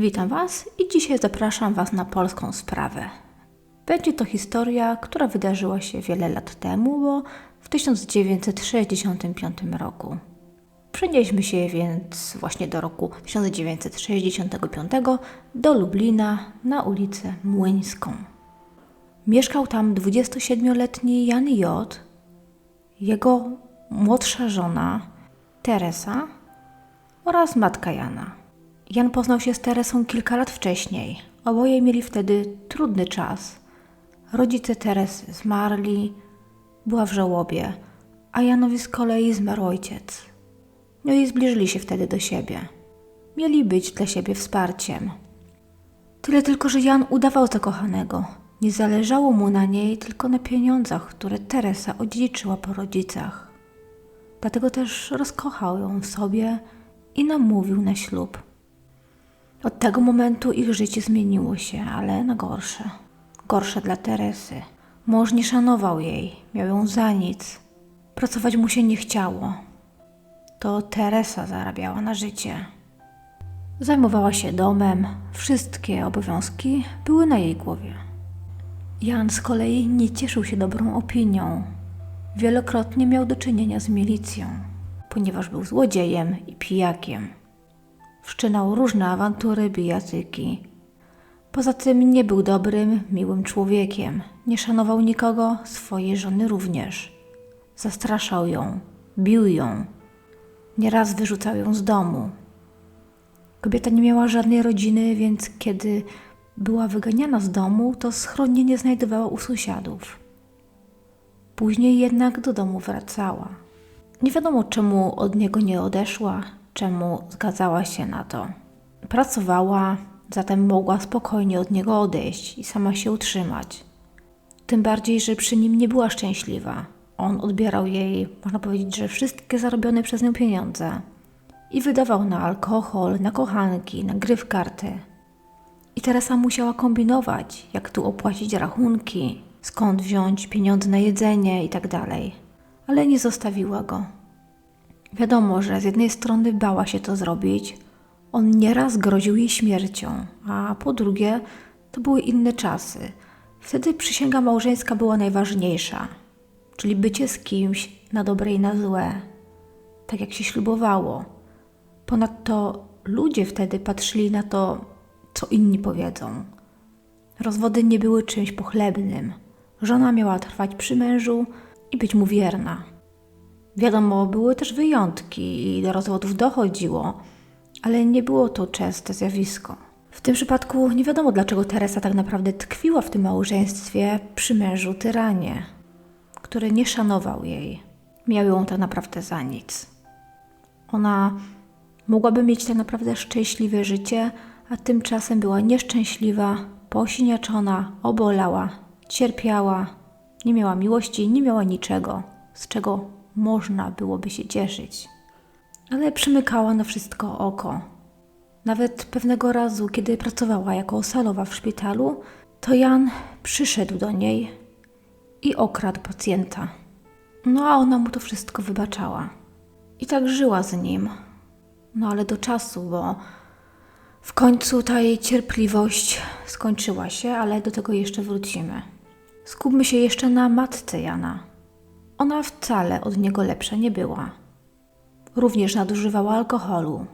Witam Was i dzisiaj zapraszam Was na polską sprawę. Będzie to historia, która wydarzyła się wiele lat temu, bo w 1965 roku. Przenieśmy się więc właśnie do roku 1965 do Lublina na ulicę Młyńską. Mieszkał tam 27-letni Jan J., jego młodsza żona Teresa oraz matka Jana. Jan poznał się z Teresą kilka lat wcześniej. Oboje mieli wtedy trudny czas. Rodzice Teresy zmarli, była w żałobie, a Janowi z kolei zmarł ojciec. No i zbliżyli się wtedy do siebie. Mieli być dla siebie wsparciem. Tyle tylko, że Jan udawał zakochanego. Nie zależało mu na niej, tylko na pieniądzach, które Teresa odziedziczyła po rodzicach. Dlatego też rozkochał ją w sobie i namówił na ślub. Od tego momentu ich życie zmieniło się, ale na gorsze. Gorsze dla Teresy. Mąż nie szanował jej, miał ją za nic. Pracować mu się nie chciało. To Teresa zarabiała na życie. Zajmowała się domem, wszystkie obowiązki były na jej głowie. Jan z kolei nie cieszył się dobrą opinią. Wielokrotnie miał do czynienia z milicją, ponieważ był złodziejem i pijakiem. Wszczynał różne awantury, bijatyki. Poza tym nie był dobrym, miłym człowiekiem. Nie szanował nikogo, swojej żony również. Zastraszał ją, bił ją. Nieraz wyrzucał ją z domu. Kobieta nie miała żadnej rodziny, więc kiedy była wyganiana z domu, to schronienie znajdowała u sąsiadów. Później jednak do domu wracała. Nie wiadomo, czemu od niego nie odeszła, czemu zgadzała się na to. Pracowała, zatem mogła spokojnie od niego odejść i sama się utrzymać. Tym bardziej, że przy nim nie była szczęśliwa. On odbierał jej, można powiedzieć, że wszystkie zarobione przez nią pieniądze i wydawał na alkohol, na kochanki, na gry w karty. I Teresa musiała kombinować, jak tu opłacić rachunki, skąd wziąć pieniądze na jedzenie i tak. Ale nie zostawiła go. Wiadomo, że z jednej strony bała się to zrobić, on nieraz groził jej śmiercią, a po drugie to były inne czasy. Wtedy przysięga małżeńska była najważniejsza, czyli bycie z kimś na dobre i na złe, tak jak się ślubowało. Ponadto ludzie wtedy patrzyli na to, co inni powiedzą. Rozwody nie były czymś pochlebnym. Żona miała trwać przy mężu i być mu wierna. Wiadomo, były też wyjątki i do rozwodów dochodziło, ale nie było to częste zjawisko. W tym przypadku nie wiadomo, dlaczego Teresa tak naprawdę tkwiła w tym małżeństwie przy mężu tyranie, który nie szanował jej. Miał ją tak naprawdę za nic. Ona mogłaby mieć tak naprawdę szczęśliwe życie, a tymczasem była nieszczęśliwa, posiniaczona, obolała, cierpiała, nie miała miłości, nie miała niczego, z czego można byłoby się cieszyć. Ale przymykała na wszystko oko. Nawet pewnego razu, kiedy pracowała jako salowa w szpitalu, to Jan przyszedł do niej i okradł pacjenta. No a ona mu to wszystko wybaczała. I tak żyła z nim. No ale do czasu, bo w końcu ta jej cierpliwość skończyła się, ale do tego jeszcze wrócimy. Skupmy się jeszcze na matce Jana. Ona wcale od niego lepsza nie była. Również nadużywała alkoholu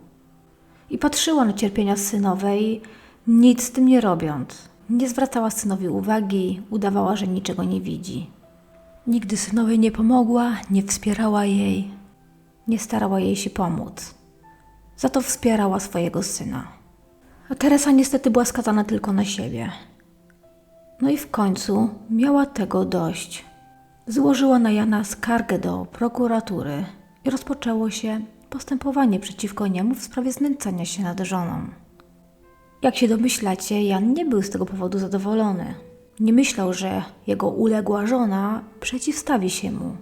i patrzyła na cierpienia synowej, nic z tym nie robiąc. Nie zwracała synowi uwagi, udawała, że niczego nie widzi. Nigdy synowej nie pomogła, nie wspierała jej, nie starała jej się pomóc. Za to wspierała swojego syna. A Teresa niestety była skazana tylko na siebie. No i w końcu miała tego dość złożyła na Jana skargę do prokuratury i rozpoczęło się postępowanie przeciwko niemu w sprawie znęcania się nad żoną. Jak się domyślacie, Jan nie był z tego powodu zadowolony. Nie myślał, że jego uległa żona przeciwstawi się mu,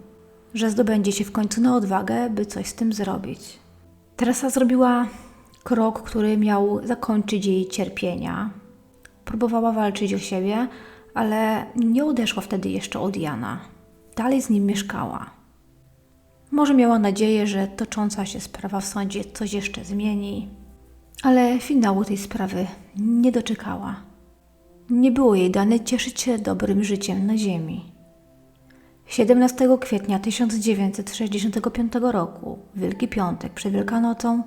że zdobędzie się w końcu na odwagę, by coś z tym zrobić. Teresa zrobiła krok, który miał zakończyć jej cierpienia. Próbowała walczyć o siebie, ale nie odeszła wtedy jeszcze od Jana dalej z nim mieszkała. Może miała nadzieję, że tocząca się sprawa w sądzie coś jeszcze zmieni, Ale finału tej sprawy nie doczekała. Nie było jej dane cieszyć się dobrym życiem na ziemi. 17 kwietnia 1965 roku, Wielki Piątek, przed Wielkanocą,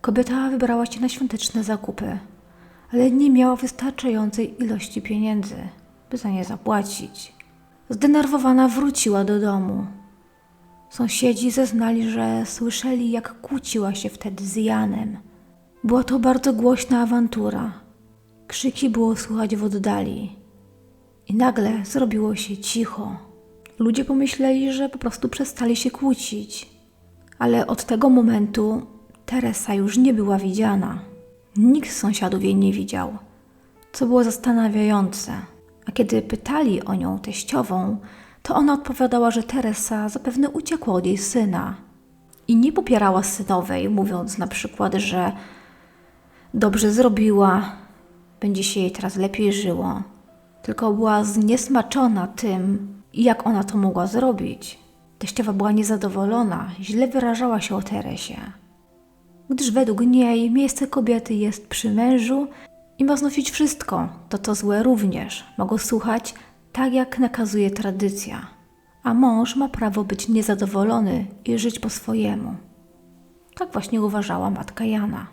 kobieta wybrała się na świąteczne zakupy, ale nie miała wystarczającej ilości pieniędzy, by za nie zapłacić. Zdenerwowana wróciła do domu. Sąsiedzi zeznali, że słyszeli, jak kłóciła się wtedy z Janem. Była to bardzo głośna awantura. Krzyki było słychać w oddali. I nagle zrobiło się cicho. Ludzie pomyśleli, że po prostu przestali się kłócić. Ale od tego momentu Teresa już nie była widziana. Nikt z sąsiadów jej nie widział, co było zastanawiające. A kiedy pytali o nią teściową, to ona odpowiadała, że Teresa zapewne uciekła od jej syna. I nie popierała synowej, mówiąc na przykład, że dobrze zrobiła, będzie się jej teraz lepiej żyło. Tylko była zniesmaczona tym, jak ona to mogła zrobić. Teściowa była niezadowolona, źle wyrażała się o Teresie. Gdyż według niej miejsce kobiety jest przy mężu i ma znosić wszystko, to to złe również. Ma go słuchać tak, jak nakazuje tradycja. A mąż ma prawo być niezadowolony i żyć po swojemu. Tak właśnie uważała matka Jana.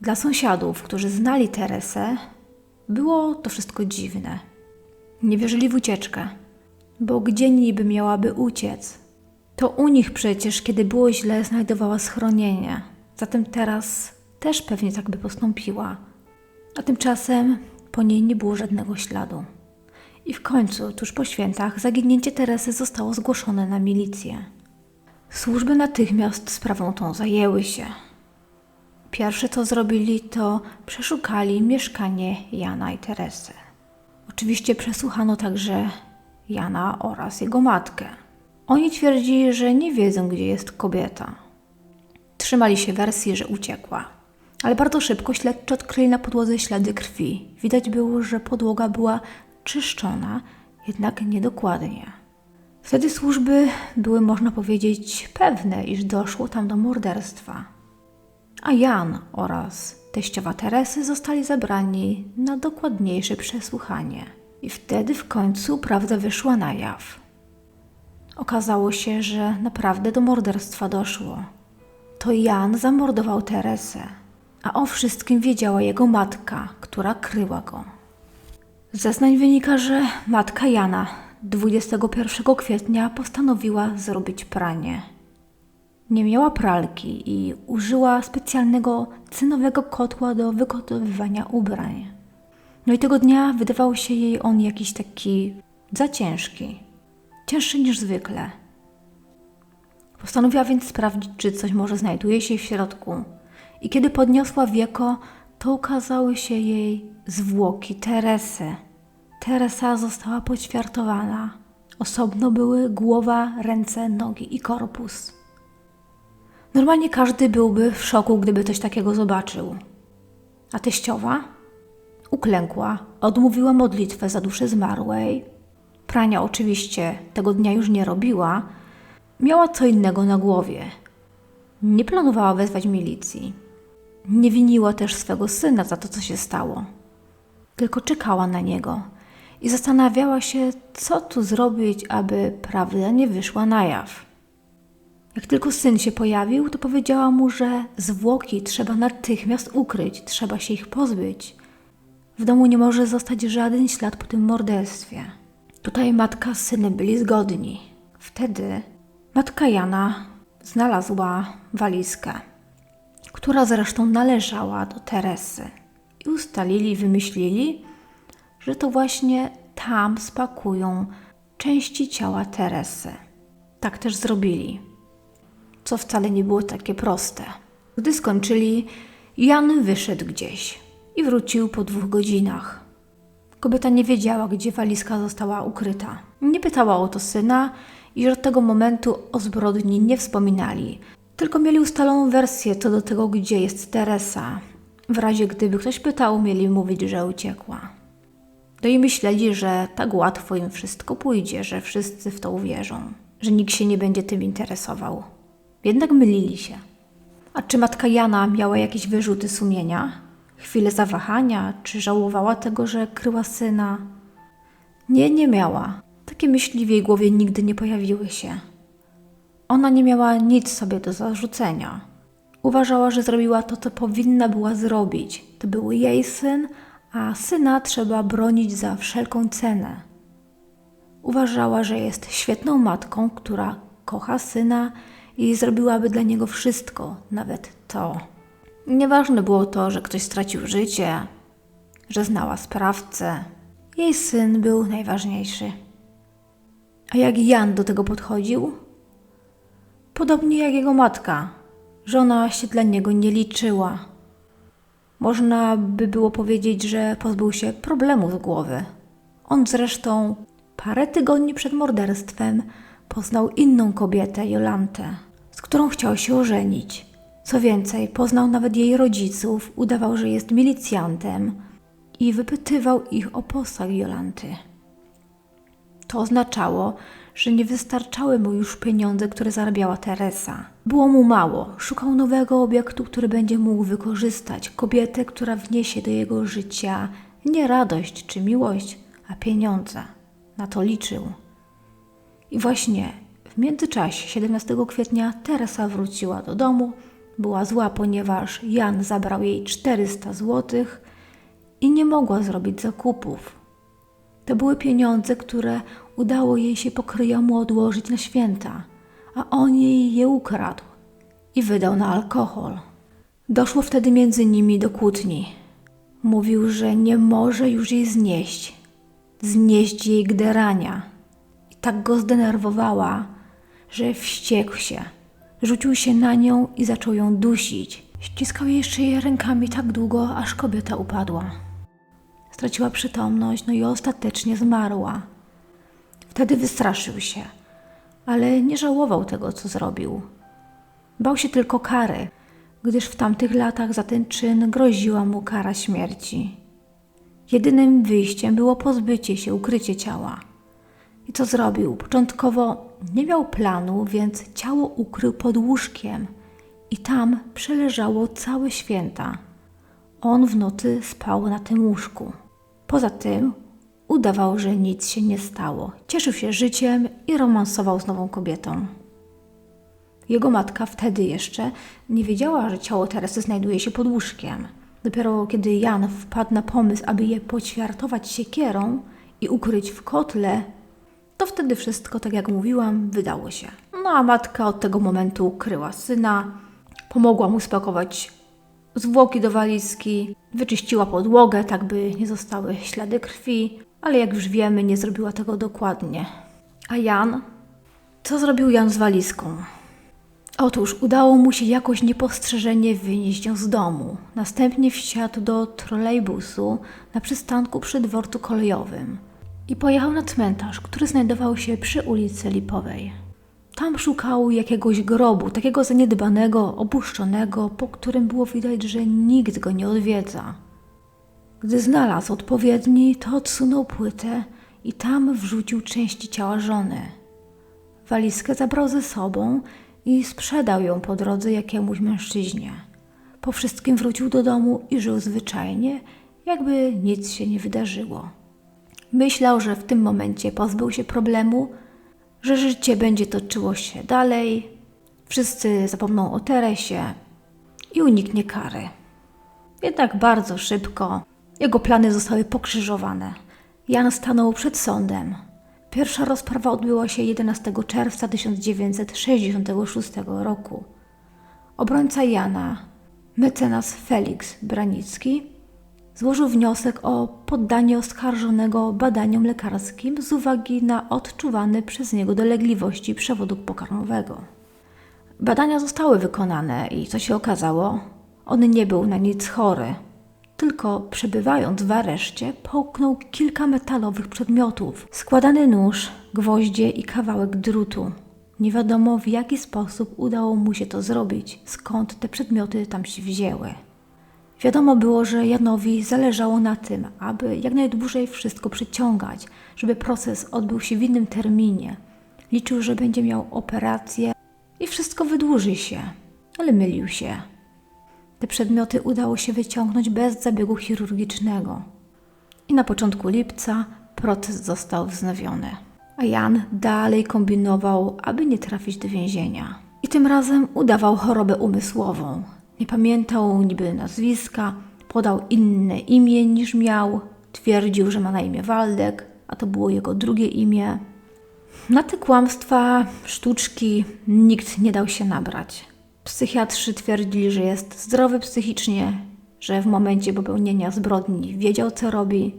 Dla sąsiadów, którzy znali Teresę, było to wszystko dziwne. Nie wierzyli w ucieczkę, bo gdzie niby miałaby uciec? To u nich przecież, kiedy było źle, znajdowała schronienie. Zatem teraz też pewnie tak by postąpiła. A tymczasem po niej nie było żadnego śladu. I w końcu, tuż po świętach, zaginięcie Teresy zostało zgłoszone na milicję. Służby natychmiast sprawą tą zajęły się. Pierwsze co zrobili, to przeszukali mieszkanie Jana i Teresy. Oczywiście przesłuchano także Jana oraz jego matkę. Oni twierdzili, że nie wiedzą, gdzie jest kobieta. Trzymali się wersji, że uciekła. Ale bardzo szybko śledczy odkryli na podłodze ślady krwi. Widać było, że podłoga była czyszczona, jednak niedokładnie. Wtedy służby były, można powiedzieć, pewne, iż doszło tam do morderstwa. A Jan oraz teściowa Teresy zostali zabrani na dokładniejsze przesłuchanie. I wtedy w końcu prawda wyszła na jaw. Okazało się, że naprawdę do morderstwa doszło. To Jan zamordował Teresę, a o wszystkim wiedziała jego matka, która kryła go. Z zeznań wynika, że matka Jana 21 kwietnia postanowiła zrobić pranie. Nie miała pralki i użyła specjalnego cynowego kotła do wygotowywania ubrań. No i tego dnia wydawał się jej on jakiś taki za ciężki, cięższy niż zwykle. Postanowiła więc sprawdzić, czy coś może znajduje się w środku. I kiedy podniosła wieko, to ukazały się jej zwłoki Teresy. Teresa została poćwiartowana. Osobno były głowa, ręce, nogi i korpus. Normalnie każdy byłby w szoku, gdyby coś takiego zobaczył. A teściowa? Uklękła, odmówiła modlitwę za duszę zmarłej. Prania oczywiście tego dnia już nie robiła. Miała co innego na głowie. Nie planowała wezwać milicji. Nie winiła też swego syna za to, co się stało. Tylko czekała na niego i zastanawiała się, co tu zrobić, aby prawda nie wyszła na jaw. Jak tylko syn się pojawił, to powiedziała mu, że zwłoki trzeba natychmiast ukryć, trzeba się ich pozbyć. W domu nie może zostać żaden ślad po tym morderstwie. Tutaj matka z synem byli zgodni. Wtedy matka Jana znalazła walizkę, która zresztą należała do Teresy. I ustalili, wymyślili, że to właśnie tam spakują części ciała Teresy. Tak też zrobili, co wcale nie było takie proste. Gdy skończyli, Jan wyszedł gdzieś i wrócił po dwóch godzinach. Kobieta nie wiedziała, gdzie walizka została ukryta. Nie pytała o to syna i od tego momentu o zbrodni nie wspominali. Tylko mieli ustaloną wersję co do tego, gdzie jest Teresa. W razie gdyby ktoś pytał, mieli mówić, że uciekła. No i myśleli, że tak łatwo im wszystko pójdzie, że wszyscy w to uwierzą, że nikt się nie będzie tym interesował. Jednak mylili się. A czy matka Jana miała jakieś wyrzuty sumienia? Chwilę zawahania? Czy żałowała tego, że kryła syna? Nie, nie miała. Takie myśli w jej głowie nigdy nie pojawiły się. Ona nie miała nic sobie do zarzucenia. Uważała, że zrobiła to, co powinna była zrobić. To był jej syn, a syna trzeba bronić za wszelką cenę. Uważała, że jest świetną matką, która kocha syna i zrobiłaby dla niego wszystko, nawet to. Nieważne było to, że ktoś stracił życie, że znała sprawcę. Jej syn był najważniejszy. A jak Jan do tego podchodził? Podobnie jak jego matka. Żona się dla niego nie liczyła. Można by było powiedzieć, że pozbył się problemu z głowy. On zresztą parę tygodni przed morderstwem poznał inną kobietę, Jolantę, z którą chciał się ożenić. Co więcej, poznał nawet jej rodziców, udawał, że jest milicjantem i wypytywał ich o posag Jolanty. To oznaczało, że nie wystarczały mu już pieniądze, które zarabiała Teresa. Było mu mało. Szukał nowego obiektu, który będzie mógł wykorzystać. Kobietę, która wniesie do jego życia nie radość czy miłość, a pieniądze. Na to liczył. I właśnie w międzyczasie 17 kwietnia Teresa wróciła do domu. Była zła, ponieważ Jan zabrał jej 400 złotych i nie mogła zrobić zakupów. To były pieniądze, które udało jej się pokryjomu odłożyć na święta, a on jej je ukradł i wydał na alkohol. Doszło wtedy między nimi do kłótni. Mówił, że nie może już jej znieść, znieść jej gderania. I tak go zdenerwowała, że wściekł się. Rzucił się na nią i zaczął ją dusić. Ściskał jej rękami tak długo, aż kobieta upadła. Straciła przytomność, no i ostatecznie zmarła. Wtedy wystraszył się, ale nie żałował tego, co zrobił. Bał się tylko kary, gdyż w tamtych latach za ten czyn groziła mu kara śmierci. Jedynym wyjściem było pozbycie się, ukrycie ciała. I co zrobił? Początkowo nie miał planu, więc ciało ukrył pod łóżkiem i tam przeleżało całe święta. On w nocy spał na tym łóżku. Poza tym udawał, że nic się nie stało. Cieszył się życiem i romansował z nową kobietą. Jego matka wtedy jeszcze nie wiedziała, że ciało Teresy znajduje się pod łóżkiem. Dopiero kiedy Jan wpadł na pomysł, aby je poćwiartować siekierą i ukryć w kotle, to wtedy wszystko, tak jak mówiłam, wydało się. No a matka od tego momentu ukryła syna, pomogła mu spakować zwłoki do walizki, wyczyściła podłogę, tak by nie zostały ślady krwi, ale jak już wiemy, nie zrobiła tego dokładnie. A Jan? Co zrobił Jan z walizką? Otóż udało mu się jakoś niepostrzeżenie wynieść ją z domu. Następnie wsiadł do trolejbusu na przystanku przy dworcu kolejowym i pojechał na cmentarz, który znajdował się przy ulicy Lipowej. Tam szukał jakiegoś grobu, takiego zaniedbanego, opuszczonego, po którym było widać, że nikt go nie odwiedza. Gdy znalazł odpowiedni, to odsunął płytę i tam wrzucił części ciała żony. Walizkę zabrał ze sobą i sprzedał ją po drodze jakiemuś mężczyźnie. Po wszystkim wrócił do domu i żył zwyczajnie, jakby nic się nie wydarzyło. Myślał, że w tym momencie pozbył się problemu, że życie będzie toczyło się dalej, wszyscy zapomną o Teresie i uniknie kary. Jednak bardzo szybko jego plany zostały pokrzyżowane. Jan stanął przed sądem. Pierwsza rozprawa odbyła się 11 czerwca 1966 roku. Obrońca Jana, mecenas Felix Branicki, złożył wniosek o poddanie oskarżonego badaniom lekarskim z uwagi na odczuwane przez niego dolegliwości przewodu pokarmowego. Badania zostały wykonane i co się okazało? On nie był na nic chory, tylko przebywając w areszcie połknął kilka metalowych przedmiotów, składany nóż, gwoździe i kawałek drutu. Nie wiadomo w jaki sposób udało mu się to zrobić, skąd te przedmioty tam się wzięły. Wiadomo było, że Janowi zależało na tym, aby jak najdłużej wszystko przyciągać, żeby proces odbył się w innym terminie. Liczył, że będzie miał operację i wszystko wydłuży się. ale mylił się. Te przedmioty udało się wyciągnąć bez zabiegu chirurgicznego. I na początku lipca proces został wznowiony. A Jan dalej kombinował, aby nie trafić do więzienia. I tym razem udawał chorobę umysłową. Nie pamiętał niby nazwiska, podał inne imię niż miał, twierdził, że ma na imię Waldek, a to było jego drugie imię. Na te kłamstwa, sztuczki nikt nie dał się nabrać. Psychiatrzy twierdzili, że jest zdrowy psychicznie, że w momencie popełnienia zbrodni wiedział, co robi.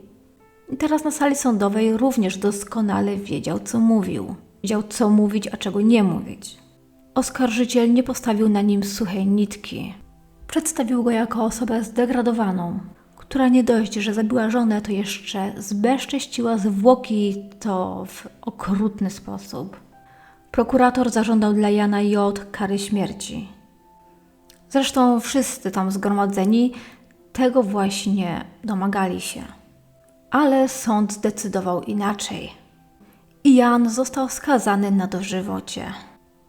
I teraz na sali sądowej również doskonale wiedział, co mówił. Wiedział, co mówić, a czego nie mówić. Oskarżyciel nie postawił na nim suchej nitki. Przedstawił go jako osobę zdegradowaną, która nie dość, że zabiła żonę, to jeszcze zbezcześciła zwłoki to w okrutny sposób. Prokurator zażądał dla Jana J. kary śmierci. Zresztą wszyscy tam zgromadzeni tego właśnie domagali się. Ale sąd zdecydował inaczej. I Jan został skazany na dożywocie.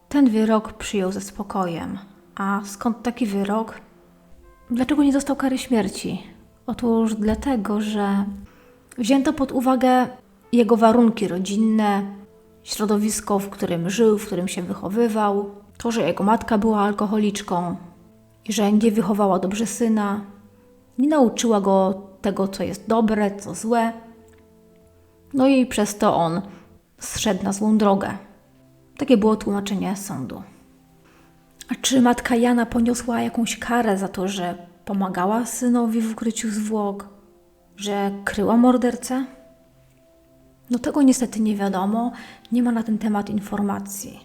Ten wyrok przyjął ze spokojem. A skąd taki wyrok? Dlaczego nie dostał kary śmierci? Otóż dlatego, że wzięto pod uwagę jego warunki rodzinne, środowisko, w którym żył, w którym się wychowywał, to, że jego matka była alkoholiczką i że nie wychowała dobrze syna, nie nauczyła go tego, co jest dobre, co złe. No i przez to on zszedł na złą drogę. Takie było tłumaczenie sądu. A czy matka Jana poniosła jakąś karę za to, że pomagała synowi w ukryciu zwłok, że kryła mordercę? No tego niestety nie wiadomo, nie ma na ten temat informacji,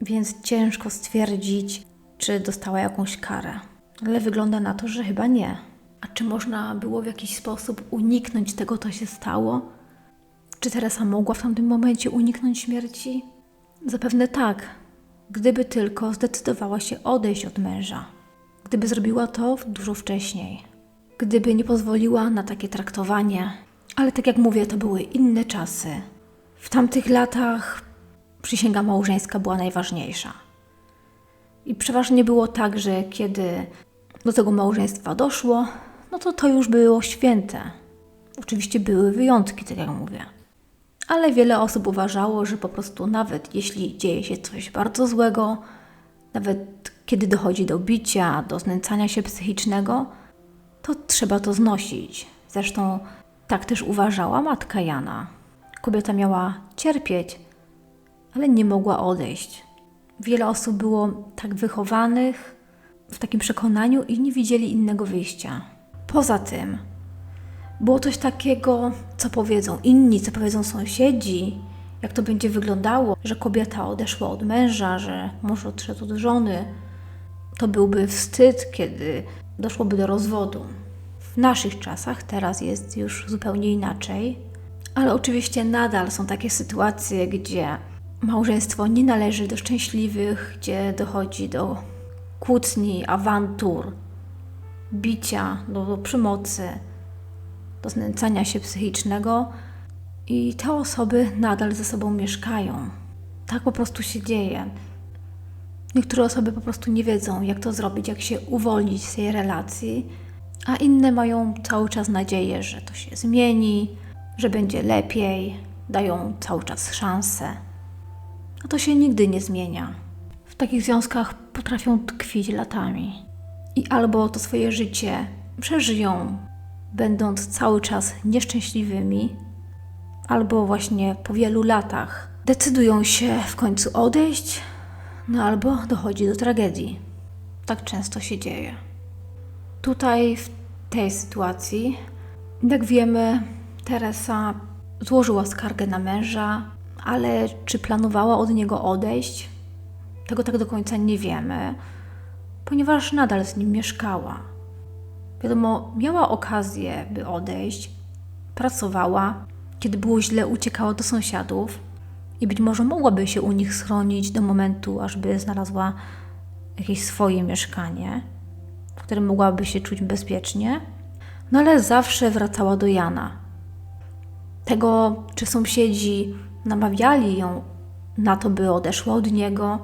więc ciężko stwierdzić, czy dostała jakąś karę. Ale wygląda na to, że chyba nie. A czy można było w jakiś sposób uniknąć tego, co się stało? Czy Teresa mogła w tamtym momencie uniknąć śmierci? Zapewne tak, gdyby tylko zdecydowała się odejść od męża. Gdyby zrobiła to dużo wcześniej. Gdyby nie pozwoliła na takie traktowanie. Ale tak jak mówię, to były inne czasy. W tamtych latach przysięga małżeńska była najważniejsza. I przeważnie było tak, że kiedy do tego małżeństwa doszło, no to to już było święte. Oczywiście były wyjątki, tak jak mówię. Ale wiele osób uważało, że po prostu nawet jeśli dzieje się coś bardzo złego, nawet kiedy dochodzi do bicia, do znęcania się psychicznego, to trzeba to znosić. Zresztą tak też uważała matka Jana. Kobieta miała cierpieć, ale nie mogła odejść. Wiele osób było tak wychowanych w takim przekonaniu i nie widzieli innego wyjścia. Poza tym, było coś takiego, co powiedzą inni, co powiedzą sąsiedzi, jak to będzie wyglądało, że kobieta odeszła od męża, że mąż odszedł od żony. To byłby wstyd, kiedy doszłoby do rozwodu. W naszych czasach teraz jest już zupełnie inaczej, ale oczywiście nadal są takie sytuacje, gdzie małżeństwo nie należy do szczęśliwych, gdzie dochodzi do kłótni, awantur, bicia, do, do przemocy, do znęcania się psychicznego i te osoby nadal ze sobą mieszkają. Tak po prostu się dzieje. Niektóre osoby po prostu nie wiedzą, jak to zrobić, jak się uwolnić z tej relacji, a inne mają cały czas nadzieję, że to się zmieni, że będzie lepiej, dają cały czas szansę. A to się nigdy nie zmienia. W takich związkach potrafią tkwić latami i albo to swoje życie przeżyją, będąc cały czas nieszczęśliwymi, albo właśnie po wielu latach decydują się w końcu odejść, no albo dochodzi do tragedii. Tak często się dzieje. Tutaj, w tej sytuacji, jak wiemy, Teresa złożyła skargę na męża, ale czy planowała od niego odejść? Tego tak do końca nie wiemy, ponieważ nadal z nim mieszkała. Wiadomo, miała okazję, by odejść, pracowała, kiedy było źle, uciekała do sąsiadów i być może mogłaby się u nich schronić do momentu, ażby znalazła jakieś swoje mieszkanie, w którym mogłaby się czuć bezpiecznie, no ale zawsze wracała do Jana. Tego, czy sąsiedzi namawiali ją na to, by odeszła od niego,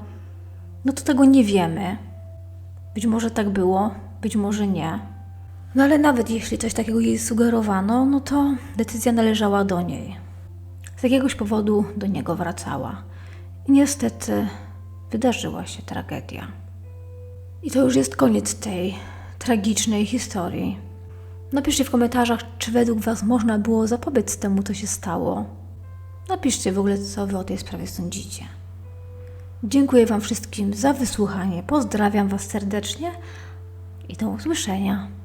no to tego nie wiemy. Być może tak było, być może nie. No ale nawet jeśli coś takiego jej sugerowano, no to decyzja należała do niej. Z jakiegoś powodu do niego wracała. I niestety wydarzyła się tragedia. I to już jest koniec tej tragicznej historii. Napiszcie w komentarzach, czy według Was można było zapobiec temu, co się stało. Napiszcie w ogóle, co Wy o tej sprawie sądzicie. Dziękuję Wam wszystkim za wysłuchanie. Pozdrawiam Was serdecznie i do usłyszenia.